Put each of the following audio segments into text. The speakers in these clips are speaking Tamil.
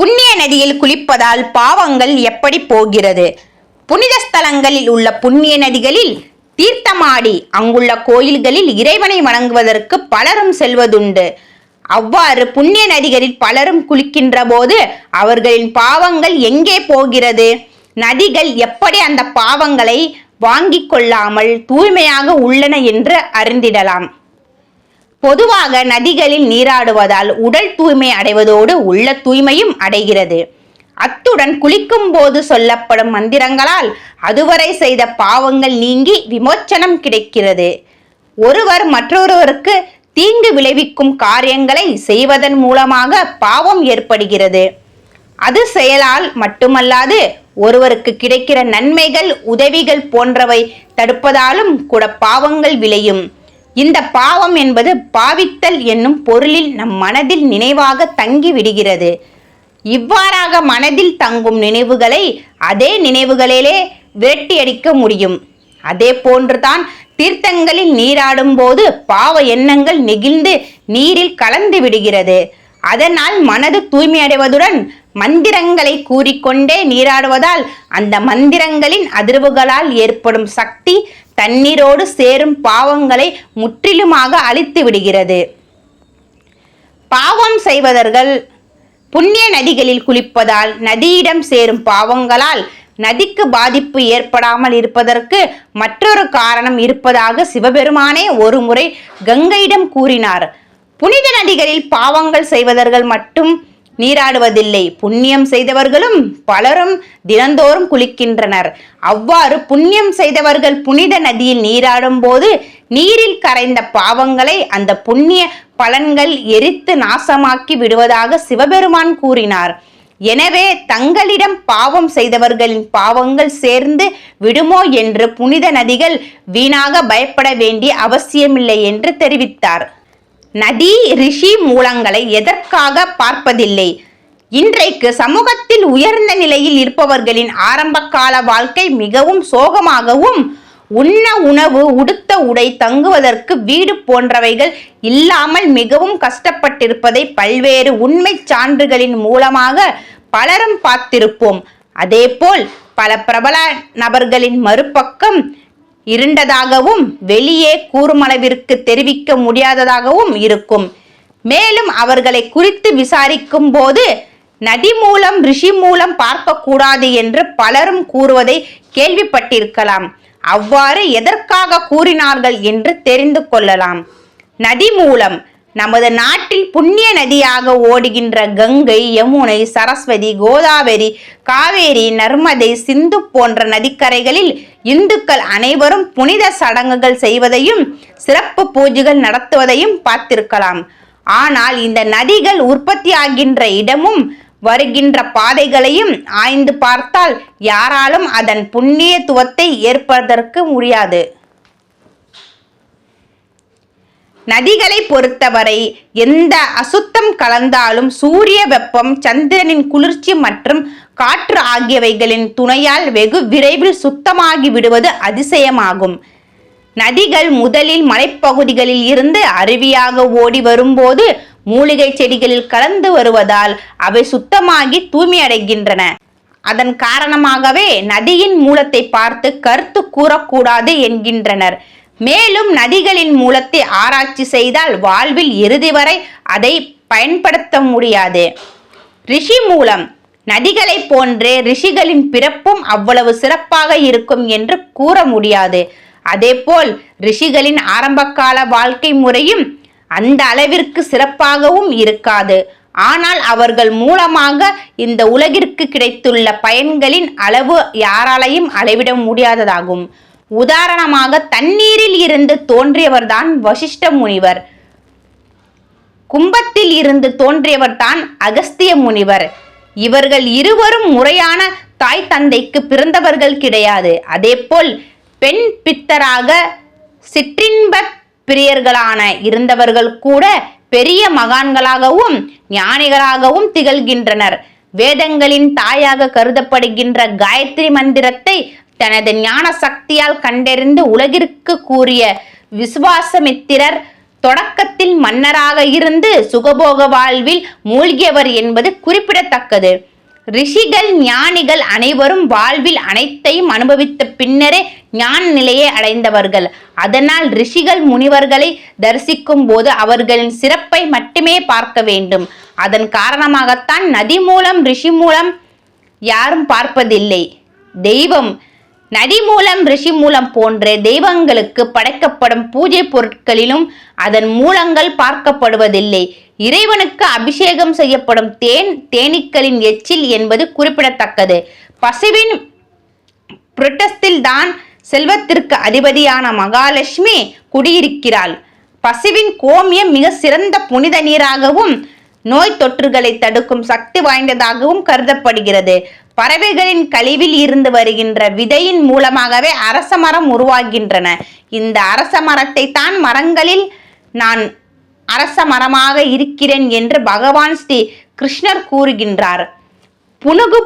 புண்ணிய நதியில் குளிப்பதால் பாவங்கள் எப்படி போகிறது? புனித ஸ்தலங்களில் உள்ள புண்ணிய நதிகளில் தீர்த்தமாடி அங்குள்ள கோயில்களில் இறைவனை வணங்குவதற்கு பலரும் செல்வதுண்டு. அவ்வாறு புண்ணிய நதிகளில் பலரும் குளிக்கின்ற போது அவர்களின் பாவங்கள் எங்கே போகிறது? நதிகள் எப்படி அந்த பாவங்களை வாங்கிக் கொள்ளாமல் தூய்மையாக உள்ளன என்று அறிந்திடலாம். பொதுவாக நதிகளில் நீராடுவதால் உடல் தூய்மை அடைவதோடு உள்ள தூய்மையும் அடைகிறது. அத்துடன் குளிக்கும் போது சொல்லப்படும் மந்திரங்களால் அதுவரை செய்த பாவங்கள் நீங்கி விமோச்சனம் கிடைக்கிறது. ஒருவர் மற்றொருவருக்கு தீங்கு விளைவிக்கும் காரியங்களை செய்வதன் மூலமாக பாவம் ஏற்படுகிறது. அது செயலால் மட்டுமல்லாது ஒருவருக்கு கிடைக்கிற நன்மைகள் உதவிகள் போன்றவை தடுப்பதாலும் கூட பாவங்கள் விளையும். இந்த பாவம் என்பது பாவித்தல் என்னும் பொருளில் நம் மனதில் நினைவாக தங்கி விடுகிறது. இவ்வாறாக மனதில் தங்கும் நினைவுகளை அதே நினைவுகளிலே விரட்டியடிக்க முடியும். அதே போன்றுதான் தீர்த்தங்களில் நீராடும் போது பாவ எண்ணங்கள் நெகிழ்ந்து நீரில் கலந்து விடுகிறது. அதனால் மனது தூய்மையடைவதுடன் மந்திரங்களை கூறிக்கொண்டே நீராடுவதால் அந்த மந்திரங்களின் அதிர்வுகளால் ஏற்படும் சக்தி தண்ணீரோடு சேரும் பாவங்களை முற்றிலுமாக அழித்து விடுகிறது. பாவம் செய்வதர்கள் புண்ணிய நதிகளில் குளிப்பதால் நதியிடம் சேரும் பாவங்களால் நதிக்கு பாதிப்பு ஏற்படாமல் இருப்பதற்கு மற்றொரு காரணம் இருப்பதாக சிவபெருமானே ஒருமுறை கங்கையிடம் கூறினார். புனித நதிகளில் பாவங்கள் செய்வதர்கள் மட்டும் நீராடுவதில்லை. புண்ணியம் செய்தவர்களும் பலரும் தினந்தோறும் குளிக்கின்றனர். அவ்வாறு புண்ணியம் செய்தவர்கள் புனித நதியில் நீராடும் போது நீரில் கரைந்த பாவங்களை அந்த புண்ணிய பலன்கள் எரித்து நாசமாக்கி விடுவதாக சிவபெருமான் கூறினார். எனவே தங்களிடம் பாவம் செய்தவர்களின் பாவங்கள் சேர்ந்து விடுமோ என்று புனித நதிகள் வீணாக பயப்பட வேண்டிய அவசியமில்லை என்று தெரிவித்தார். நதி ரிஷி மூலங்களை எதற்காக பார்ப்பதில்லை? இன்றைக்கு சமூகத்தில் உயர்ந்த நிலையில் இருப்பவர்களின் ஆரம்பகால வாழ்க்கை மிகவும் சோகமாகவும் உண்ண உணவு உடுத்த உடை தங்குவதற்கு வீடு போன்றவைகள் இல்லாமல் மிகவும் கஷ்டப்பட்டிருப்பதை பல்வேறு உண்மை சான்றுகளின் மூலமாக பலரும் பார்த்திருப்போம். அதேபோல் பல பிரபல நபர்களின் மறுபக்கம் இருண்டதாகவும் வெளியே கூறுமளவிற்கு தெரிவிக்க முடியாததாகவும் இருக்கும். மேலும் அவர்களை குறித்து விசாரிக்கும் போது நதி மூலம் ரிஷி மூலம் பார்க்கக்கூடாது என்று பலரும் கூறுவதை கேள்விப்பட்டிருக்கலாம். அவ்வாறு எதற்காக கூறினார்கள் என்று தெரிந்து கொள்ளலாம். நதி மூலம் நமது நாட்டில் புண்ணிய நதியாக ஓடுகின்ற கங்கை யமுனை சரஸ்வதி கோதாவரி காவேரி நர்மதை சிந்து போன்ற நதிக்கரைகளில் இந்துக்கள் அனைவரும் புனித சடங்குகள் செய்வதையும் சிறப்பு பூஜைகள் நடத்துவதையும் பார்த்திருக்கலாம். ஆனால் இந்த நதிகள் உற்பத்தியாகின்ற இடமும் வருகின்ற பாதைகளையும் ஆய்ந்து பார்த்தால் யாராலும் அதன் புண்ணியத்துவத்தை ஏற்பதற்கு முடியாது. நதிகளை பொறுத்தவரை எந்த அசுத்தம் கலந்தாலும் சூரிய வெப்பம் சந்திரனின் குளிர்ச்சி மற்றும் காற்று ஆகியவைகளின் துணையால் வெகு விரைவில் சுத்தமாகி விடுவது அதிசயமாகும். நதிகள் முதலில் மலைப்பகுதிகளில் இருந்து அருவியாக ஓடி வரும்போது மூலிகை செடிகளில் கலந்து வருவதால் அவை சுத்தமாகி தூய்மையடைகின்றன. அதன் காரணமாகவே நதியின் மூலத்தை பார்த்து கருத்து கூறக்கூடாது என்கின்றனர். மேலும் நதிகளின் மூலத்தை ஆராய்ச்சி செய்தால் வாழ்வில் இறுதி வரை அதை பயன்படுத்த முடியாது. ரிஷி மூலம் நதிகளைப் போன்றே ரிஷிகளின் பிறப்பும் அவ்வளவு சிறப்பாக இருக்கும் என்று கூற முடியாது. அதேபோல் ரிஷிகளின் ஆரம்பகால வாழ்க்கை முறையும் அந்த அளவிற்கு சிறப்பாகவும் இருக்காது. ஆனால் அவர்கள் மூலமாக இந்த உலகிற்கு கிடைத்துள்ள பயன்களின் அளவு யாராலையும் அளவிட முடியாததாகும். உதாரணமாக தண்ணீரில் இருந்து தோன்றியவர்தான் வசிஷ்ட முனிவர். கும்பத்தில் இருந்து தோன்றியவர் தான் அகஸ்திய முனிவர். இவர்கள் இருவரும் முறையான தாய் தந்தைக்கு பிறந்தவர்கள் கிடையாது. அதேபோல் பெண் பித்தராக சிற்றின்ப பிரியர்களான இருந்தவர்கள் கூட பெரிய மகான்களாகவும் ஞானிகளாகவும் திகழ்கின்றனர். வேதங்களின் தாயாக கருதப்படுகின்ற காயத்ரி மந்திரத்தை தனது ஞான சக்தியால் கண்டறிந்து உலகிற்கு கூறிய விசுவாசமித்திரர் தொடக்கத்தில் மன்னராக இருந்து சுகபோக வாழ்வில் மூழ்கியவர் என்பது குறிப்பிடத்தக்கது. ரிஷிகள் ஞானிகள் அனைவரும் வாழ்வில் அனைத்தையும் அனுபவித்த பின்னரே ஞான நிலையை அடைந்தவர்கள். அதனால் ரிஷிகள் முனிவர்களை தரிசிக்கும் போது அவர்களின் சிறப்பை மட்டுமே பார்க்க வேண்டும். அதன் காரணமாகத்தான் நதி மூலம் ரிஷி மூலம் யாரும் பார்ப்பதில்லை. தெய்வம் நதி மூலம் ரிஷி மூலம் போன்ற தெய்வங்களுக்கு படைக்கப்படும் பூஜை பொருட்களிலும் அதன் மூலங்கள் பார்க்கப்படுவதில்லை. இறைவனுக்கு அபிஷேகம் செய்யப்படும் தேன் தேனீக்களின் எச்சில் என்பது குறிப்பிடத்தக்கது. பசுவின் புரட்டஸ்தில் தான் செல்வத்திற்கு அதிபதியான மகாலட்சுமி குடியிருக்கிறாள். பசுவின் கோமியம் மிக சிறந்த புனித நீராகவும் நோய் தொற்றுகளை தடுக்கும் சக்தி வாய்ந்ததாகவும் கருதப்படுகிறது. பறவைகளின் கழிவில் இருந்து வருகின்ற விதையின் மூலமாகவே அரச மரம் உருவாகின்றன. இந்த அரச மரத்தை தான் மரங்களில் நான் அரச மரமாக இருக்கிறேன் என்று பகவான் ஸ்ரீ கிருஷ்ணர் கூறுகின்றார். புனுகு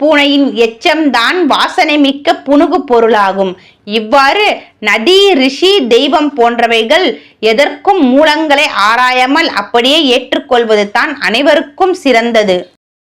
பூனையின் எச்சம்தான் வாசனை மிக்க புனுகு பொருளாகும். இவ்வாறு நதி ரிஷி தெய்வம் போன்றவைகள் எதற்கும் மூலங்களை ஆராயாமல் அப்படியே ஏற்றுக்கொள்வது தான் அனைவருக்கும் சிறந்தது.